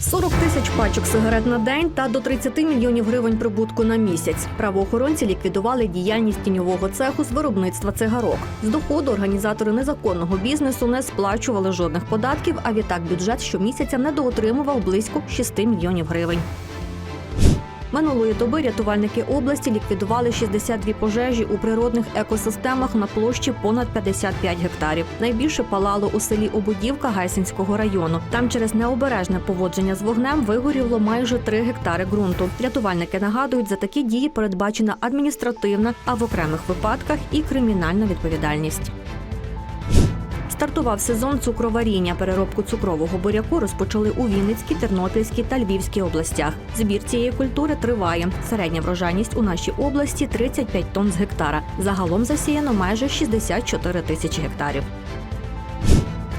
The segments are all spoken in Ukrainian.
40 тисяч пачок сигарет на день та до 30 мільйонів гривень прибутку на місяць. Правоохоронці ліквідували діяльність тіньового цеху з виробництва цигарок. З доходу організатори незаконного бізнесу не сплачували жодних податків, а відтак бюджет щомісяця недоотримував близько 6 мільйонів гривень. Минулої доби рятувальники області ліквідували 62 пожежі у природних екосистемах на площі понад 55 гектарів. Найбільше палало у селі Обудівка Гайсинського району. Там через необережне поводження з вогнем вигоріло майже 3 гектари ґрунту. Рятувальники нагадують, за такі дії передбачена адміністративна, а в окремих випадках і кримінальна відповідальність. Стартував сезон цукроваріння. Переробку цукрового буряку розпочали у Вінницькій, Тернопільській та Львівській областях. Збір цієї культури триває. Середня врожайність у нашій області 35 тонн з гектара. Загалом засіяно майже 64 тисячі гектарів.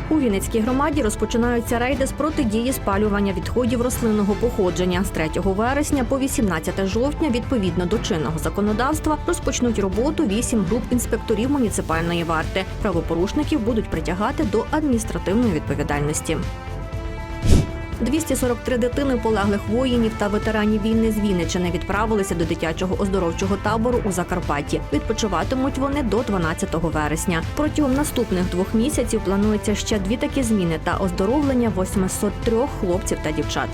У Вінницькій громаді розпочинаються рейди з протидії спалювання відходів рослинного походження. З 3 вересня по 18 жовтня, відповідно до чинного законодавства, розпочнуть роботу вісім груп інспекторів муніципальної варти. Правопорушників будуть притягати до адміністративної відповідальності. 243 дитини полеглих воїнів та ветеранів війни з Вінничини відправилися до дитячого оздоровчого табору у Закарпатті. Відпочиватимуть вони до 12 вересня. Протягом наступних двох місяців планується ще дві такі зміни та оздоровлення 803 хлопців та дівчат.